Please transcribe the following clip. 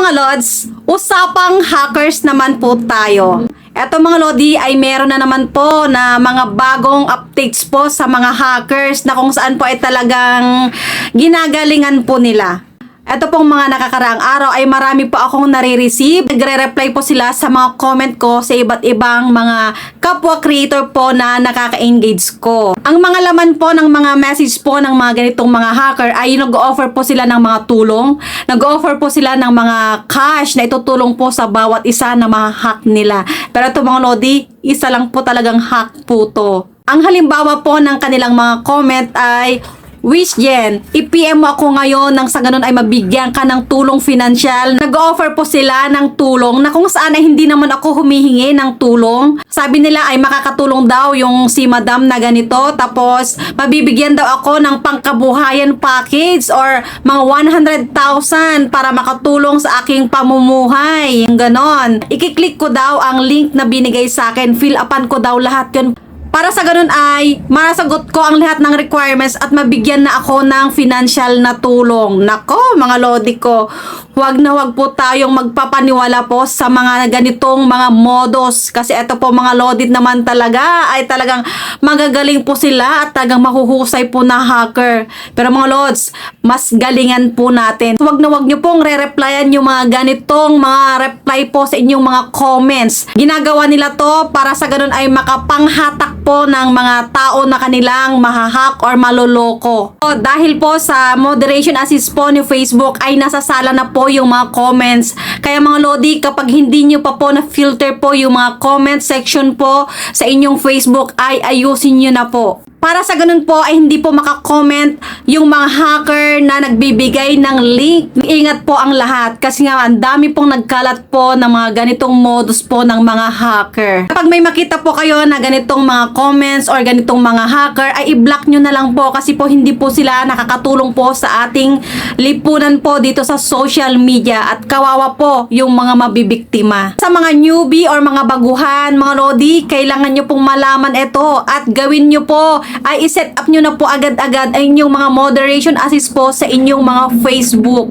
mga Lods, usapang hackers naman po tayo. Eto mga Lodi ay meron na naman po na mga bagong updates po sa mga hackers na kung saan po ay talagang ginagalingan po nila. Ito pong mga nakakaraang araw ay marami po akong nare-receive. Nagre-reply po sila sa mga comment ko sa iba't ibang mga kapwa creator po na nakaka-engage ko. Ang mga laman po ng mga message po ng mga ganitong mga hacker ay nag-offer po sila ng mga tulong. Nag-offer po sila ng mga cash na itutulong po sa bawat isa na ma-hack nila. Pero ito mga Lodi, isa lang po talagang hack po to. Ang halimbawa po ng kanilang mga comment ay Wish Jen, i-PM mo ako ngayon nang sa ganun ay mabigyan ka ng tulong financial. Nag-offer po sila ng tulong na kung saan ay hindi naman ako humihingi ng tulong. Sabi nila ay makakatulong daw yung si madam na ganito. Tapos mabibigyan daw ako ng pangkabuhayan package or mga 100,000 para makatulong sa aking pamumuhay. Yung ganon. Ikiklik ko daw ang link na binigay sa akin. Fill upan ko daw lahat yun para sa ganun ay masagot ko ang lahat ng requirements at mabigyan na ako ng financial na tulong. Nako, mga lodi ko, huwag na huwag po tayong magpapaniwala po sa mga ganitong mga modus. Kasi ito po mga lodit naman talaga ay talagang magagaling po sila at talagang mahuhusay po na hacker. Pero mga lods, mas galingan po natin. Huwag na huwag nyo pong re-replyan yung mga ganitong mga reply po sa inyong mga comments. Ginagawa nila to para sa ganun ay makapanghatak po ng mga tao na kanilang mahahak or maloloko. So, dahil po sa moderation assist po ni Facebook ay nasasala na po yung mga comments. Kaya mga Lodi, kapag hindi nyo pa po na-filter po yung mga comment section po sa inyong Facebook ay ayusin nyo na po. Para sa ganun po ay hindi po makakomment yung mga hacker na nagbibigay ng link. Ingat po ang lahat kasi nga ang dami pong nagkalat po ng mga ganitong modus po ng mga hacker. Kapag may makita po kayo na ganitong mga comments or ganitong mga hacker ay i-block nyo na lang po kasi po hindi po sila nakakatulong po sa ating lipunan po dito sa social media at kawawa po yung mga mabibiktima. Sa mga newbie or mga baguhan, mga lodi, kailangan nyo pong malaman ito at gawin nyo po ay iset up nyo na po agad-agad ay inyong mga moderation assist po sa inyong mga Facebook.